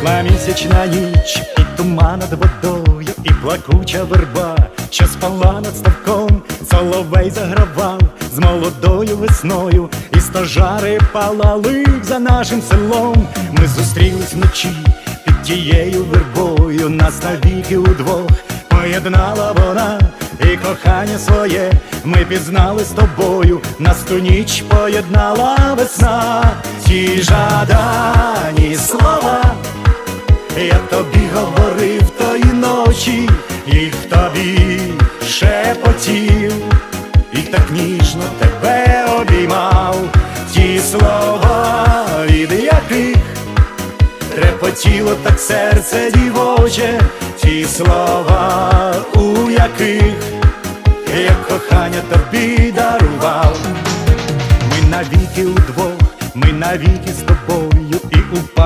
Світла місячна ніч, і туман над водою, і плакуча верба, що спала над ставком, соловей загравав з молодою весною, і стожари палали за нашим селом. Ми зустрілись вночі під тією вербою, нас навіки удвох поєднала вона і кохання своє ми пізнали з тобою, нас ту ніч поєднала весна, ті слова. Я тобі говорив тої ночі, їх тобі шепотів, і так ніжно тебе обіймав, ті слова, від яких трепотіло так серце дівоче, ті слова, у яких я кохання тобі дарував. Ми навіки удвох, ми навіки з тобою і у